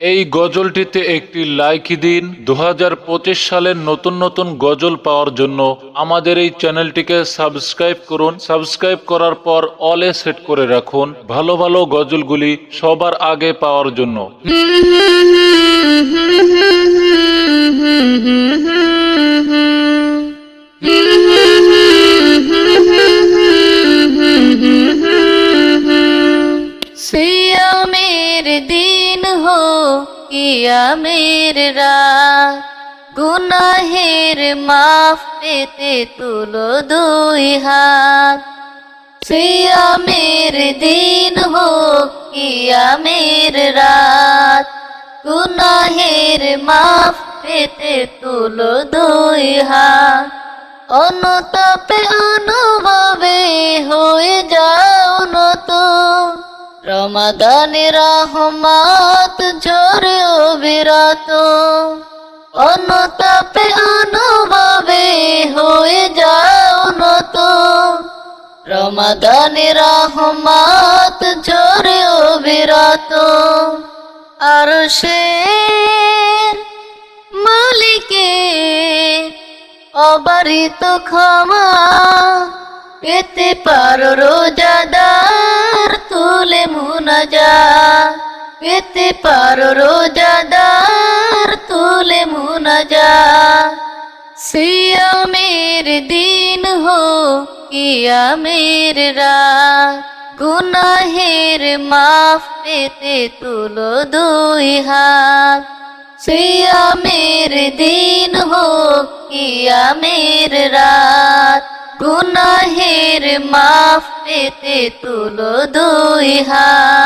এই গজলটিতে একটি লাইক দিন। দু হাজার পঁচিশ সালের নতুন নতুন গজল পাওয়ার জন্য আমাদের এই চ্যানেলটিকে সাবস্ক্রাইব করুন। সাবস্ক্রাইব করার পর অলে সেট করে রাখুন। ভালো ভালো গজলগুলি সবার আগে পাওয়ার জন্য। সিয়ামের দিন হো কিয়ামের রাত। গুনাহের মাফ পেতে তুলো দুই হাত। সিয়ামের দিন হো কিয়ামের রাত। গুনাহের মাফ পেতে তুলো দুই হাত। অনুতাপে অনুভবে রমাদানে রহমাত ঝরে বিরাত অনুতাপে অনুভবে হয়ে যাও নতুন রমাদানে রহমাত ঝরে বিরাত আর সে মালিকে অবারিত ক্ষমা পেতে পারো রোজাদার। তুলে মুনাজা পেতে পারো রোজাদার তুলে মুনাজা সিয়ামের দিন হো কিয়ামের রাত গুনাহের মাফ পেতে তুলো দুই হাত সিয়ামের দিন হোক কিয়ামের রাত গুনাহের মাফ পেতে তুলো দুই হাত